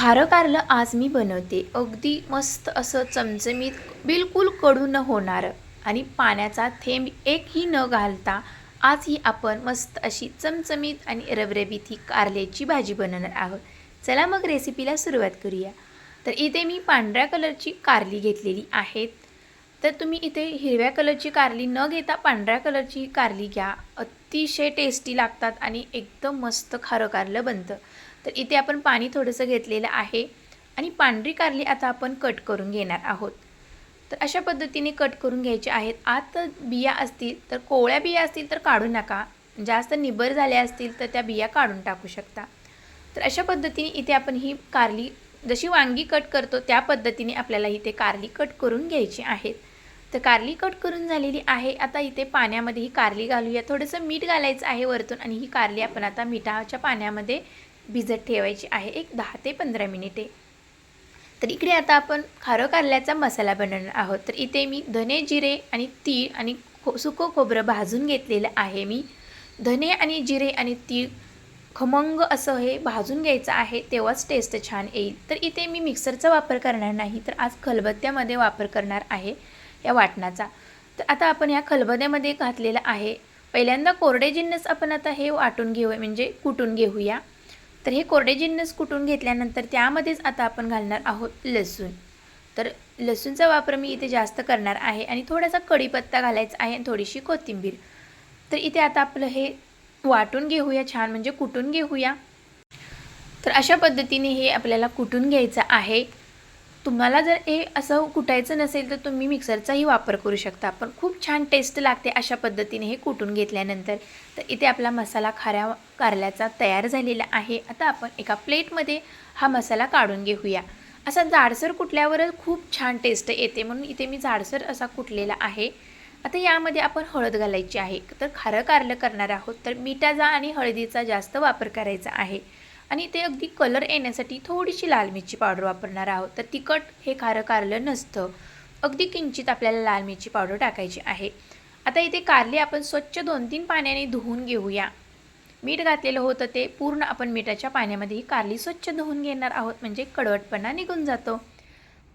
खारं कारलं आज मी बनवते. अगदी मस्त असं चमचमीत बिलकुल कडू न होणारं. आणि पाण्याचा थेंब एकही न घालता आज ही आपण मस्त अशी चमचमीत आणि रबरबीत ही कारल्याची भाजी बनवणार आहोत. चला मग रेसिपीला सुरुवात करूया. तर इथे मी पांढऱ्या कलरची कारली घेतलेली आहेत. तर तुम्ही इथे हिरव्या कलरची कारली न घेता पांढऱ्या कलरची कारली घ्या. अतिशय टेस्टी लागतात आणि एकदम मस्त खारं कारलं बनतं. तर इथे आपण पाणी थोडंसं घेतलेलं आहे आणि पांढरी कारली आता आपण कट करून घेणार आहोत. तर अशा पद्धतीने कट करून घ्यायचे आहेत. आत बिया असतील तर कोवळ्या बिया असतील तर काढू नका. जास्त निबर झाल्या असतील तर त्या बिया काढून टाकू शकता. तर अशा पद्धतीने इथे आपण ही कारली जशी वांगी कट करतो त्या पद्धतीने आपल्याला इथे कारली कट करून घ्यायची आहेत. तर कारली कट करून झालेली आहे. आता इथे पाण्यामध्ये ही कारली घालूया. थोडंसं मीठ घालायचं आहे वरतून आणि ही कारली आपण आता मिठाच्या पाण्यामध्ये भिजत ठेवायची आहे. एक दहा ते पंधरा मिनिटे. तर इकडे आता आपण खारं कारल्याचा मसाला बनवणार आहोत. तर इथे मी धने जिरे आणि तीळ आणि खो सुकं खोबरं भाजून घेतलेलं आहे मी. धने आणि जिरे आणि तीळ खमंग असं हे भाजून घ्यायचं आहे तेव्हाच टेस्ट छान येईल. तर इथे मी मिक्सरचा वापर करणार नाही तर आज खलबत्त्यामध्ये वापर करणार आहे या वाटणाचा. तर आता आपण या खलबत्त्यामध्ये घातलेलं आहे. पहिल्यांदा कोरडे जिन्नस आपण आता हे वाटून घेऊया म्हणजे कुटून घेऊया. तर हे कोरडे जिन्नस कुटून घेतल्यानंतर त्यामध्येच आता आपण घालणार आहोत लसूण. तर लसूणचा वापर मी इथे जास्त करणार आहे आणि थोडासा कढीपत्ता घालायचा आहे आणि थोडीशी कोथिंबीर. तर इथे आता आपलं हे वाटून घेऊया छान म्हणजे कुटून घेऊया. तर अशा पद्धतीने हे आपल्याला कुटून घ्यायचं आहे. तुम्हाला जर हे असं कुटायचं नसेल तर तुम्ही मिक्सरचाही वापर करू शकता. पण खूप छान टेस्ट लागते अशा पद्धतीने हे कुटून घेतल्यानंतर. तर इथे आपला मसाला खाऱ्या कारल्याचा तयार झालेला आहे. आता आपण एका प्लेटमध्ये हा मसाला काढून घेऊया. असा जाडसर कुटल्यावरच खूप छान टेस्ट येते. म्हणून इथे मी जाडसर असा कुटलेला आहे. आता यामध्ये आपण हळद घालायची आहे. तर खारं कारलं करणार आहोत. तर मिठाचा आणि हळदीचा जास्त वापर करायचा आहे. आणि ते अगदी कलर येण्यासाठी थोडीशी लाल मिरची पावडर वापरणार आहोत. तर तिखट हे खारं कारलं नसतं. अगदी किंचित आपल्याला लाल मिरची पावडर टाकायची आहे. आता इथे कारले आपण स्वच्छ दोन तीन पाण्याने धुवून घेऊया. मीठ घातलेलं होतं ते पूर्ण आपण मिठाच्या पाण्यामध्ये ही कारली स्वच्छ धुवून घेणार आहोत. म्हणजे कडवटपणा निघून जातो.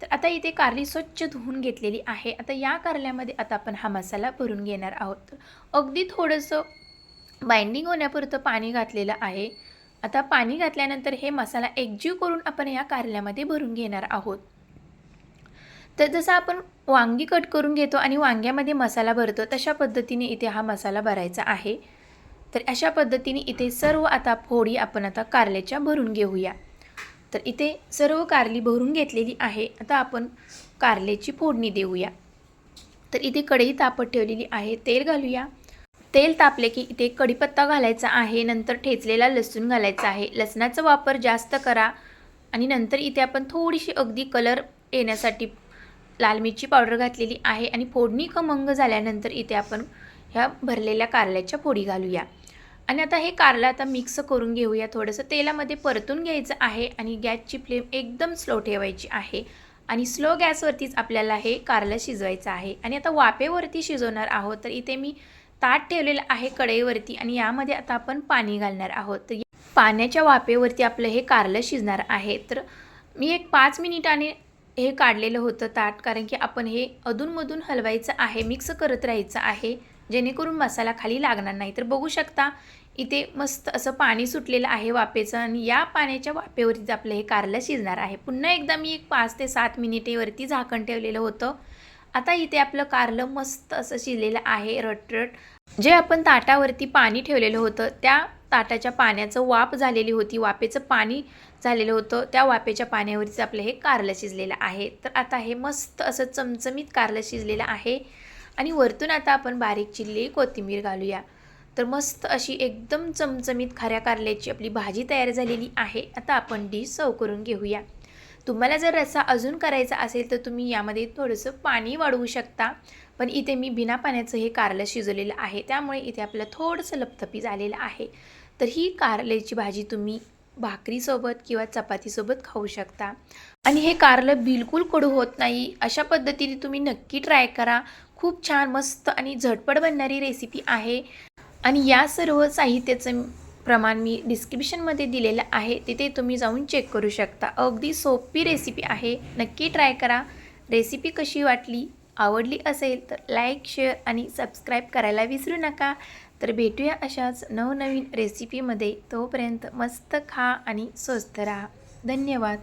तर आता इथे कारली स्वच्छ धुवून घेतलेली आहे. आता या कारल्यामध्ये आता आपण हा मसाला भरून घेणार आहोत. तर अगदी थोडंसं बाइंडिंग होण्यापुरतं पाणी घातलेलं आहे. आता पाणी घातल्यानंतर हे मसाला एकजीव करून आपण या कारल्यामध्ये भरून घेणार आहोत. तर जसं आपण वांगी कट करून घेतो आणि वांग्यामध्ये मसाला भरतो तशा पद्धतीने इथे हा मसाला भरायचा आहे. तर अशा पद्धतीने इथे सर्व आता फोडी आपण आता कारल्याच्या भरून घेऊया. तर इथे सर्व कारली भरून घेतलेली आहे. आता आपण कारल्याची फोडणी देऊया. तर इथे कढई तापत ठेवलेली आहे. तेल घालूया. तेल तापले की इथे कढीपत्ता घालायचा आहे नंतर ठेचलेला लसूण घालायचा आहे. लसणाचा वापर जास्त करा आणि नंतर इथे आपण थोडीशी अगदी कलर येण्यासाठी लाल मिरची पावडर घातलेली आहे आणि फोडणी खमंग झाल्यानंतर इथे आपण ह्या भरलेल्या कारल्याच्या फोडी घालूया. आणि आता हे कारलं आता मिक्स करून घेऊया. थोडंसं तेलामध्ये परतून घ्यायचं आहे आणि गॅसची फ्लेम एकदम स्लो ठेवायची आहे. आणि स्लो गॅसवरतीच आपल्याला हे कारलं शिजवायचं आहे. आणि आता वाफेवरती शिजवणार आहोत. तर इथे मी ताट ठेवलेलं आहे कढईवरती आणि यामध्ये आता आपण पाणी घालणार आहोत. पाण्याच्या वाफेवरती आपलं हे कारलं शिजणार आहे. तर मी एक पाच मिनिटाने हे काढलेलं होतं ताट कारण की आपण हे अधूनमधून हलवायचं आहे मिक्स करत राहायचं आहे जेणेकरून मसाला खाली लागणार नाही. तर बघू शकता इथे मस्त असं पाणी सुटलेलं आहे वाफेचं आणि या पाण्याच्या वाफेवरतीच आपलं हे कारलं शिजणार आहे. पुन्हा एकदा मी एक पाच ते सात मिनिटेवरती झाकण ठेवलेलं होतं. आता इथे आपलं कारलं मस्त असं शिजलेलं आहे रटरट. जे आपण ताटावरती पाणी ठेवलेलं होतं त्या ताटाच्या पाण्याचं वाफ झालेली होती वाफेचं पाणी झालेलं होतं त्या वाफेच्या पाण्यावरतीच आपलं हे कारलं शिजलेलं आहे. तर आता हे मस्त असं चमचमीत कारलं शिजलेलं आहे आणि वरतून आता आपण बारीक चिरलेली कोथिंबीर घालूया. तर मस्त अशी एकदम चमचमीत खाऱ्या कारल्याची आपली भाजी तयार झालेली आहे. आता आपण डिश सर्व करून घेऊया. तुम्हाला जर रस्सा अजून करायचा असेल तर तुम्ही यामध्ये थोडंसं पाणी वाढवू शकता. पण इथे मी बिना पाण्याचं हे कारलं शिजवलेलं आहे. त्यामुळे इथे आपलं थोडंसं लपथपी झालेलं आहे. तर ही कारल्याची भाजी तुम्ही भाकरीसोबत किंवा चपातीसोबत खाऊ शकता. आणि हे कारलं बिलकुल कडू होत नाही. अशा पद्धतीने तुम्ही नक्की ट्राय करा. खूप छान मस्त आणि झटपट बनणारी रेसिपी आहे. आणि या सर्व साहित्याचं प्रमाण मी डिस्क्रिप्शनमध्ये दिलेलं आहे. तिथे तुम्ही जाऊन चेक करू शकता. अगदी सोपी रेसिपी आहे. नक्की ट्राय करा. रेसिपी कशी वाटली? आवडली असेल तर लाईक शेअर आणि सबस्क्राईब करायला विसरू नका. तर भेटूया अशाच नवनवीन रेसिपीमध्ये तोपर्यंत मस्त खा आणि स्वस्त राहा. धन्यवाद.